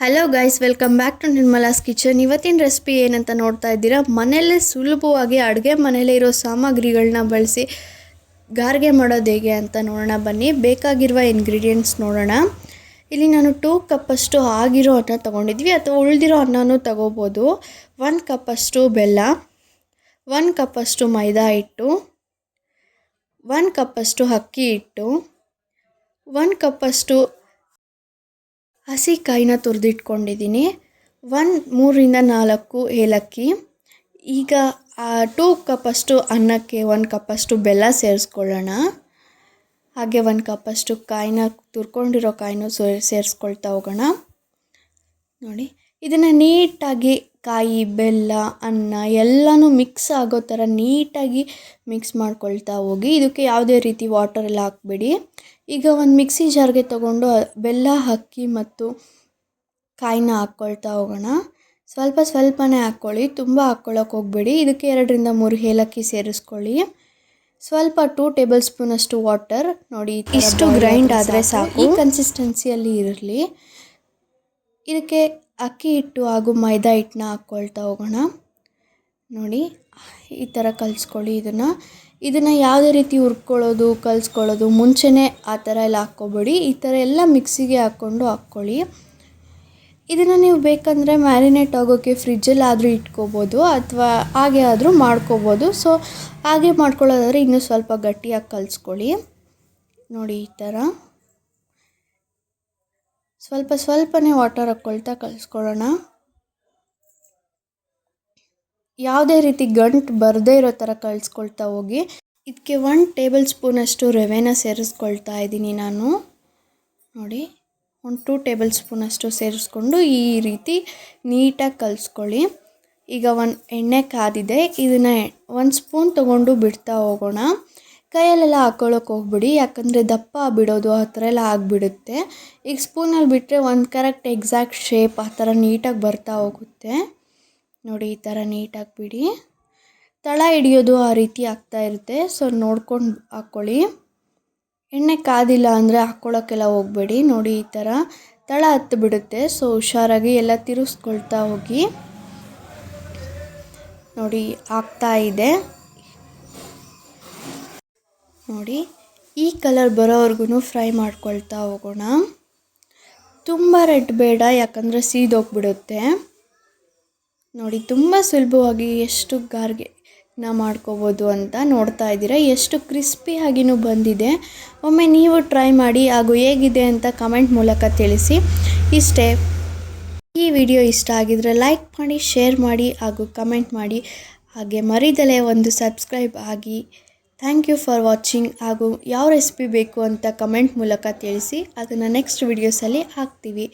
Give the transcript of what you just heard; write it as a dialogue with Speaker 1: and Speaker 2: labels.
Speaker 1: Hello guys welcome back to Nirmala's kitchen ಇವತ್ತಿನ recipe ಏನಂತ ನೋಡ್ತಾ ಇದ್ದೀರಾ? ಮನೆಯಲ್ಲೇ ಸುಲಭವಾಗಿ ಅಡುಗೆ ಮನೆಯಲ್ಲೇ ಇರೋ ಸಾಮಗ್ರಿಗಳನ್ನ ಬಳಸಿ ಗಾರ್ಗೆ ಮಾಡೋದು ಹೇಗೆ ಅಂತ ನೋಡೋಣ. ಬನ್ನಿ, ಬೇಕಾಗಿರುವ ಇಂಗ್ರೀಡಿಯೆಂಟ್ಸ್ ನೋಡೋಣ. ಇಲ್ಲಿ ನಾನು ಟೂ ಕಪ್ಪಷ್ಟು ಆಗಿರೋ ಅನ್ನ ತೊಗೊಂಡಿದ್ವಿ. ಅಥವಾ ಉಳಿದಿರೋ ಅನ್ನನೂ ತಗೋಬೋದು. ಒಂದು ಕಪ್ಪಷ್ಟು ಬೆಲ್ಲ ಒನ್ ಕಪ್ಪಷ್ಟು ಮೈದಾ ಹಿಟ್ಟು ಒಂದು ಕಪ್ಪಷ್ಟು ಅಕ್ಕಿ ಹಿಟ್ಟು ಒಂದು ಕಪ್ಪಷ್ಟು ಹಸಿ ಕಾಯಿನ ತುರಿದಿಟ್ಕೊಂಡಿದ್ದೀನಿ. ಒಂದು ಮೂರರಿಂದ ನಾಲ್ಕು ಏಲಕ್ಕಿ. ಈಗ ಟೂ ಕಪ್ಪಷ್ಟು ಅನ್ನಕ್ಕೆ ಒಂದು ಕಪ್ಪಷ್ಟು ಬೆಲ್ಲ ಸೇರಿಸ್ಕೊಳ್ಳೋಣ. ಹಾಗೆ ಒಂದು ಕಪ್ಪಷ್ಟು ಕಾಯಿನ ತುರ್ಕೊಂಡಿರೋ ಕಾಯಿನೂ ಸೇರಿಸ್ಕೊಳ್ತಾ ಹೋಗೋಣ. ನೋಡಿ ಇದನ್ನು ನೀಟಾಗಿ ಕಾಯಿ ಬೆಲ್ಲ ಅನ್ನ ಎಲ್ಲನೂ ಮಿಕ್ಸ್ ಆಗೋ ಥರ ನೀಟಾಗಿ ಮಿಕ್ಸ್ ಮಾಡ್ಕೊಳ್ತಾ ಹೋಗಿ ಇದಕ್ಕೆ ಯಾವುದೇ ರೀತಿ ವಾಟರ್ ಎಲ್ಲ ಹಾಕ್ಬೇಡಿ. ಈಗ ಒಂದು ಮಿಕ್ಸಿ ಜಾರ್ಗೆ ತೊಗೊಂಡು ಬೆಲ್ಲ ಅಕ್ಕಿ ಮತ್ತು ಕಾಯಿನ ಹಾಕ್ಕೊಳ್ತಾ ಹೋಗೋಣ. ಸ್ವಲ್ಪ ಸ್ವಲ್ಪನೇ ಹಾಕ್ಕೊಳ್ಳಿ ತುಂಬ ಹಾಕ್ಕೊಳ್ಳೋಕೆ ಹೋಗಬೇಡಿ. ಇದಕ್ಕೆ ಎರಡರಿಂದ ಮೂರು ಏಲಕ್ಕಿ ಸೇರಿಸ್ಕೊಳ್ಳಿ. ಸ್ವಲ್ಪ ಟೂ ಟೇಬಲ್ ಸ್ಪೂನ್ ಅಷ್ಟು ವಾಟರ್ ನೋಡಿ ಇಷ್ಟು ಗ್ರೈಂಡ್ ಆದರೆ ಸಾಕು. ಈ ಕನ್ಸಿಸ್ಟೆನ್ಸಿಯಲ್ಲಿ ಇರಲಿ. ಇದಕ್ಕೆ ಅಕ್ಕಿ ಹಿಟ್ಟು ಹಾಗೂ ಮೈದಾ ಹಿಟ್ಟನ್ನ ಹಾಕ್ಕೊಳ್ತಾ ಹೋಗೋಣ. ನೋಡಿ, ಈ ಥರ ಕಲಿಸ್ಕೊಳ್ಳಿ ಇದನ್ನು. ಇದನ್ನು ಯಾವುದೇ ರೀತಿ ಹುರ್ಕೊಳ್ಳೋದು, ಕಲಿಸ್ಕೊಳ್ಳೋದು, ಮುಂಚೆನೇ ಆ ಥರ ಎಲ್ಲ ಹಾಕ್ಕೊಬೇಡಿ. ಈ ಥರ ಎಲ್ಲ ಮಿಕ್ಸಿಗೆ ಹಾಕ್ಕೊಂಡು ಹಾಕ್ಕೊಳ್ಳಿ. ಇದನ್ನು ನೀವು ಬೇಕಂದರೆ ಮ್ಯಾರಿನೇಟ್ ಆಗೋಕ್ಕೆ ಫ್ರಿಜ್ಜಲ್ಲಿ ಆದರೂ ಇಟ್ಕೋಬೋದು ಅಥವಾ ಹಾಗೆ ಆದರೂ ಮಾಡ್ಕೋಬೋದು. ಸೊ, ಹಾಗೆ ಮಾಡ್ಕೊಳ್ಳೋದಾದರೆ ಇನ್ನೂ ಸ್ವಲ್ಪ ಗಟ್ಟಿಯಾಗಿ ಕಲಿಸ್ಕೊಳ್ಳಿ. ನೋಡಿ ಈ ಥರ ಸ್ವಲ್ಪ ಸ್ವಲ್ಪನೇ ವಾಟರ್ ಹಾಕ್ಕೊಳ್ತಾ ಕಲಿಸ್ಕೊಳ್ಳೋಣ. ಯಾವುದೇ ರೀತಿ ಗಂಟು ಬರದೇ ಇರೋ ಥರ ಕಲಿಸ್ಕೊಳ್ತಾ ಹೋಗಿ ಇದಕ್ಕೆ ಒನ್ ಟೇಬಲ್ ಸ್ಪೂನಷ್ಟು ರವೆನ ಸೇರಿಸ್ಕೊಳ್ತಾ ಇದ್ದೀನಿ ನಾನು. ನೋಡಿ, ಒಂದು ಟೂ ಟೇಬಲ್ ಸ್ಪೂನಷ್ಟು ಸೇರಿಸ್ಕೊಂಡು ಈ ರೀತಿ ನೀಟಾಗಿ ಕಲಿಸ್ಕೊಳ್ಳಿ. ಈಗ ಒಂದು ಎಣ್ಣೆ ಕಾದಿದೆ, ಇದನ್ನು ಒಂದು ಸ್ಪೂನ್ ತೊಗೊಂಡು ಬಿಡ್ತಾ ಹೋಗೋಣ. ಕೈಯಲ್ಲೆಲ್ಲ ಹಾಕ್ಕೊಳ್ಳೋಕೆ ಹೋಗ್ಬಿಡಿ. ಯಾಕಂದರೆ ದಪ್ಪ ಬಿಡೋದು ಆ ಥರ ಎಲ್ಲ ಆಗಿಬಿಡುತ್ತೆ. ಈಗ ಸ್ಪೂನಲ್ಲಿ ಬಿಟ್ಟರೆ ಒಂದು ಕರೆಕ್ಟ್ ಎಕ್ಸಾಕ್ಟ್ ಶೇಪ್ ಆ ಥರ ನೀಟಾಗಿ ಬರ್ತಾ ಹೋಗುತ್ತೆ. ನೋಡಿ, ಈ ಥರ ನೀಟಾಗಿ ಬಿಡಿ. ತಳ ಹಿಡಿಯೋದು ಆ ರೀತಿ ಆಗ್ತಾ ಇರುತ್ತೆ. ಸೊ, ನೋಡ್ಕೊಂಡು ಹಾಕ್ಕೊಳ್ಳಿ ಎಣ್ಣೆ ಕಾದಿಲ್ಲ ಅಂದರೆ ಹಾಕ್ಕೊಳ್ಳೋಕ್ಕೆಲ್ಲ ಹೋಗಬೇಡಿ. ನೋಡಿ, ಈ ಥರ ತಳ ಹತ್ತು ಬಿಡುತ್ತೆ. ಸೊ, ಹುಷಾರಾಗಿ ಎಲ್ಲ ತಿರುಗಿಸ್ಕೊಳ್ತಾ ಹೋಗಿ. ನೋಡಿ, ಆಗ್ತಾ ಇದೆ. ನೋಡಿ, ಈ ಕಲರ್ ಬರೋವರೆಗೂ ಫ್ರೈ ಮಾಡ್ಕೊಳ್ತಾ ಹೋಗೋಣ. ತುಂಬ ರೆಡ್ ಬೇಡ, ಯಾಕಂದರೆ ಸೀದೋಗ್ಬಿಡುತ್ತೆ ನೋಡಿ, ತುಂಬ ಸುಲಭವಾಗಿ ಎಷ್ಟು ಗಾರ್ಗೆ ನಾ ಮಾಡ್ಕೋಬೋದು ಅಂತ ನೋಡ್ತಾ ಇದ್ದೀರಾ. ಎಷ್ಟು ಕ್ರಿಸ್ಪಿಯಾಗಿನೂ ಬಂದಿದೆ. ಒಮ್ಮೆ ನೀವು ಟ್ರೈ ಮಾಡಿ, ಹಾಗೂ ಹೇಗಿದೆ ಅಂತ ಕಮೆಂಟ್ ಮೂಲಕ ತಿಳಿಸಿ. ಇಷ್ಟೇ. ಈ ವಿಡಿಯೋ ಇಷ್ಟ ಆಗಿದರೆ ಲೈಕ್ ಮಾಡಿ ಶೇರ್ ಮಾಡಿ, ಹಾಗೂ ಕಮೆಂಟ್ ಮಾಡಿ. ಹಾಗೆ ಮರಿದಲೇ ಒಂದು ಸಬ್ಸ್ಕ್ರೈಬ್ ಆಗಿ ಥ್ಯಾಂಕ್ ಯು ಫಾರ್ ವಾಚಿಂಗ್ ಹಾಗೂ ಯಾವ ರೆಸಿಪಿ ಬೇಕು ಅಂತ ಕಮೆಂಟ್ ಮೂಲಕ ತಿಳಿಸಿ. ಅದನ್ನು ನೆಕ್ಸ್ಟ್ ವಿಡಿಯೋಸಲ್ಲಿ ಹಾಕ್ತೀವಿ.